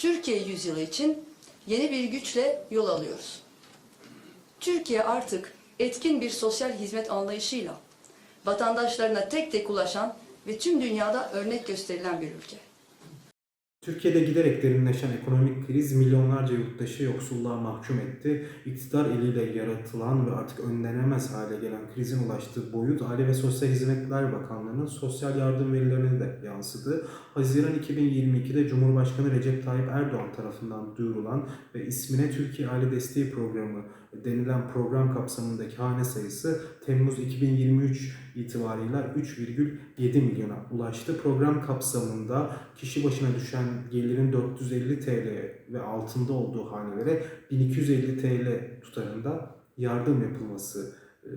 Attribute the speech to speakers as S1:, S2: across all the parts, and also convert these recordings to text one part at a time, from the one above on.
S1: Türkiye yüzyılı için yeni bir güçle yol alıyoruz. Türkiye artık etkin bir sosyal hizmet anlayışıyla vatandaşlarına tek tek ulaşan ve tüm dünyada örnek gösterilen bir ülke.
S2: Türkiye'de giderek derinleşen ekonomik kriz milyonlarca yurttaşı yoksulluğa mahkum etti. İktidar eliyle yaratılan ve artık önlenemez hale gelen krizin ulaştığı boyut Aile ve Sosyal Hizmetler Bakanlığı'nın sosyal yardım verilerine de yansıdı. Haziran 2022'de Cumhurbaşkanı Recep Tayyip Erdoğan tarafından duyurulan ve ismine Türkiye Aile Desteği Programı denilen program kapsamındaki hane sayısı Temmuz 2023 itibarıyla 3,7 milyona ulaştı. Program kapsamında kişi başına düşen gelirin 450 TL ve altında olduğu hanelere 1250 TL tutarında yardım yapılması e,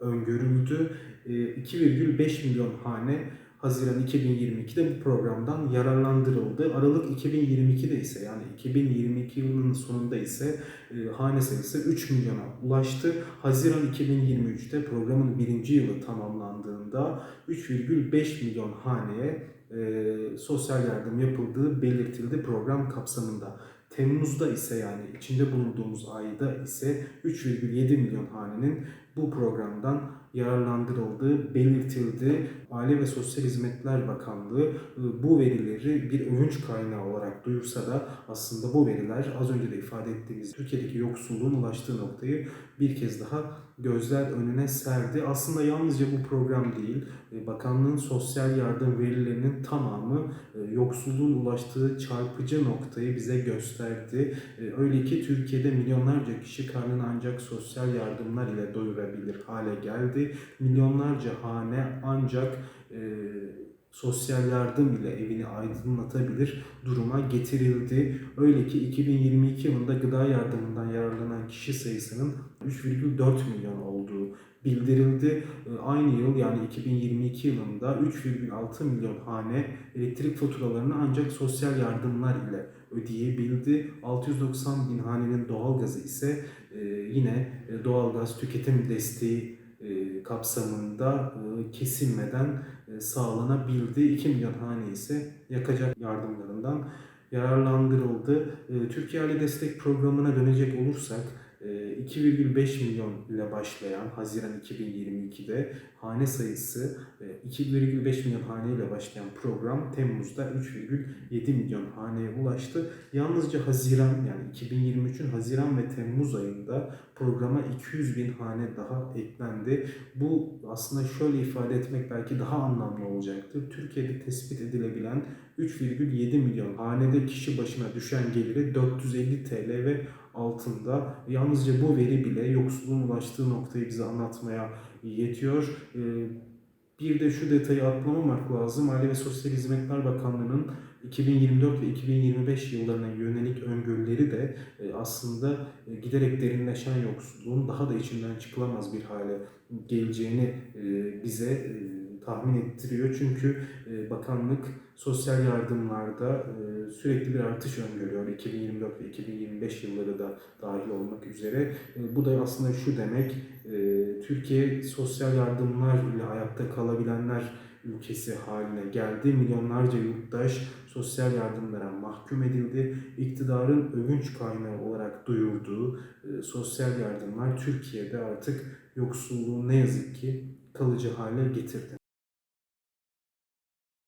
S2: öngörüldü. E, 2,5 milyon hane Haziran 2022'de bu programdan yararlandırıldı. Aralık 2022'de ise yani 2022 yılının sonunda ise e, hane sayısı 3 milyona ulaştı. Haziran 2023'te programın birinci yılı tamamlandığında 3,5 milyon haneye e, sosyal yardım yapıldığı belirtildi program kapsamında. Temmuz'da ise yani içinde bulunduğumuz ayda ise 3,7 milyon hanenin bu programdan yararlandırıldığı belirtildi. Aile ve Sosyal Hizmetler Bakanlığı e, bu verileri bir övünç kaynağı olarak duyursa da aslında bu veriler az önce de ifade ettiğimiz Türkiye'deki yoksulluğun ulaştığı noktayı bir kez daha gözler önüne serdi. Aslında yalnızca bu program değil, e, bakanlığın sosyal yardım verilerinin tamamı e, yoksulluğun ulaştığı çarpıcı noktayı bize gösterdi. Öyle ki Türkiye'de milyonlarca kişi karnını ancak sosyal yardımlar ile doyurabilir hale geldi. Milyonlarca hane ancak e, sosyal yardım ile evini aydınlatabilir duruma getirildi. Öyle ki 2022 yılında gıda yardımından yararlanan kişi sayısının 3,4 milyon olduğu bildirildi. E, Aynı yıl yani 2022 yılında 3,6 milyon hane elektrik faturalarını ancak sosyal yardımlar ile ödeyebildi. 690 bin hanenin doğalgazı ise e, yine e, doğalgaz tüketim desteği kapsamında e, kesilmeden e, sağlanabildi. 2 milyon hane ise yakacak yardımlarından yararlandırıldı. E, Türkiye Aile Destek Programı'na dönecek olursak e, 2,5 milyon ile başlayan Haziran 2022'de hane sayısı e, 2,5 milyon hane ile başlayan program Temmuz'da 3,7 milyon haneye ulaştı. Yalnızca Haziran yani 2023'ün Haziran ve Temmuz ayında programa 200 bin hane daha eklendi. Bu aslında şöyle ifade etmek belki daha anlamlı olacaktır. Türkiye'de tespit edilebilen 3,7 milyon hanede kişi başına düşen geliri 450 TL ve altında. Yalnızca bu veri bile yoksulluğun ulaştığı noktayı bize anlatmaya yetiyor. Ee, Bir de şu detayı atlamamak lazım. Aile ve Sosyal Hizmetler Bakanlığı'nın 2024 ve 2025 yıllarına yönelik öngörüleri de e, aslında e, giderek derinleşen yoksulluğun daha da içinden çıkılamaz bir hale geleceğini e, bize tahmin ettiriyor. Çünkü e, bakanlık sosyal yardımlarda e, sürekli bir artış öngörüyor. 2024 ve 2025 yılları da dahil olmak üzere. E, Bu da aslında şu demek, Türkiye sosyal yardımlar ile ayakta kalabilenler ülkesi haline geldi. Milyonlarca yurttaş sosyal yardımlara mahkum edildi. İktidarın övünç kaynağı olarak duyurduğu sosyal yardımlar Türkiye'de artık yoksulluğu ne yazık ki kalıcı hale getirdi.